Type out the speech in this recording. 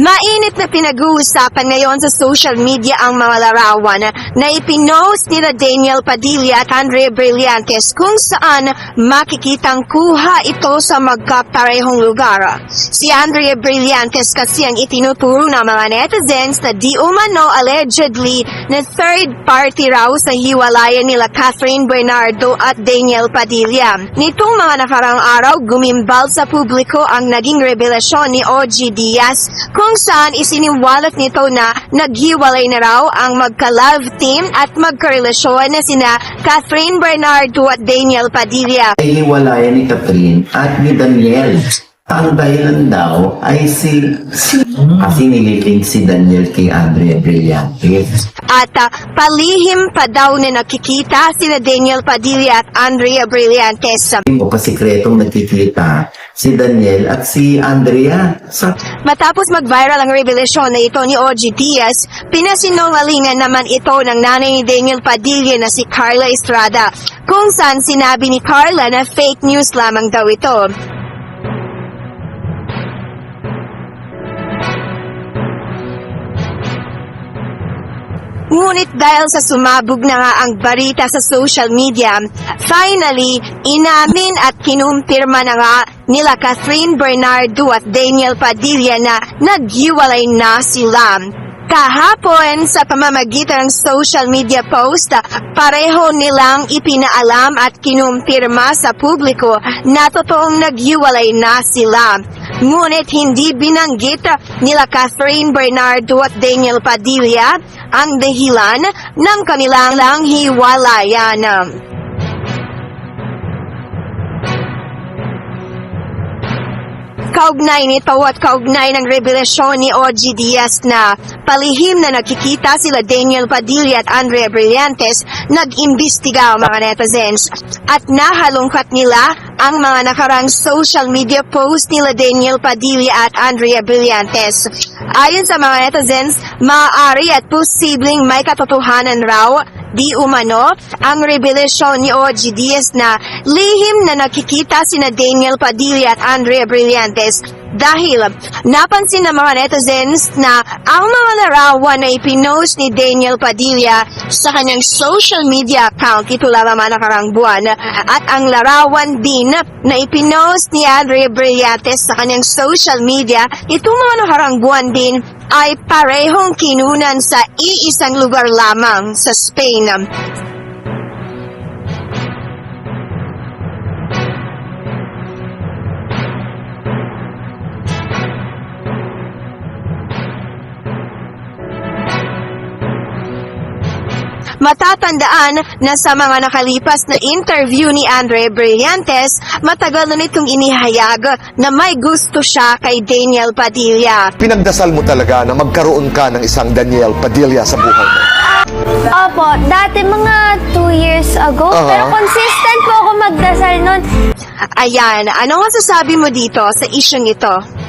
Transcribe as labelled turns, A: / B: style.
A: Mainit na pinag-uusapan ngayon sa social media ang mga larawan na ipinost nila Daniel Padilla at Andre Brillantes kung saan makikitang kuha ito sa magkaparehong lugar. Si Andrea Brillantes kasi ang itinuturo ng mga netizens na di umano allegedly na third party raw sa hiwalayan nila Catherine Bernardo at Daniel Padilla. Nitong mga nakarang araw, gumimbal sa publiko ang naging revelasyon ni OG Diaz kung saan isiniwalat nito na naghiwalay na raw ang magka-love team at magkarelasyon na sina Catherine Bernardo at Daniel Padilla.
B: ay ni Catherine at ni Daniel. Ang dahilan daw ay si, si kasi nililink si Daniel kay Andrea Brillantes.
A: At ah, palihim pa daw na nakikita sina Daniel Padilla at Andrea Brillantes.
B: O kasikretong nagkikita si Daniel at si Andrea sa
A: Matapos mag-viral ang revelasyon na ito ni OG Diaz, pinasinungalingan naman ito ng nanay ni Daniel Padilla na si Carla Estrada, kung saan sinabi ni Carla na fake news lamang daw ito. Ngunit dahil sa sumabog na nga ang barita sa social media, finally, inamin at kinumpirma na nga nila Catherine Bernardo at Daniel Padilla na naghiwalay na sila. Kahapon sa pamamagitan ng social media post, pareho nilang ipinaalam at kinumpirma sa publiko na totoong naghiwalay na sila. Ngunit hindi binanggit nila Catherine Bernardo at Daniel Padilla ang dahilan ng kanilang lang hiwalayan. Kaugnay nito at kaugnay ng revelasyon ni OG Diaz na palihim na nakikita sila Daniel Padilla at Andrea Brillantes, nag-imbestiga mga netizens at nahalungkat nila ang mga nakarang social media post nila Daniel Padilla at Andrea Brillantes. Ayon sa mga netizens, maaari at posibleng may katotohanan raw Di umano, ang revelasyon ni OG Diaz na lihim na nakikita sina Daniel Padilla at Andrea Brillantes dahil napansin ng mga netizens na ang mga larawan na ipinost ni Daniel Padilla sa kanyang social media account ito lamang nakarang buwan at ang larawan din na ipinost ni Andrea Brillantes sa kanyang social media itong mga nakarang buwan din ay parehong kinunan sa iisang lugar lamang sa Spain. Matatandaan na sa mga nakalipas na interview ni Andre Brillantes, matagal na nitong inihayag na may gusto siya kay Daniel Padilla.
C: Pinagdasal mo talaga na magkaroon ka ng isang Daniel Padilla sa buhay mo.
D: Opo, dati mga 2 years ago,
C: Aha.
D: pero consistent po ako magdasal nun.
A: Ayan, ano masasabi mo dito sa isyong ito?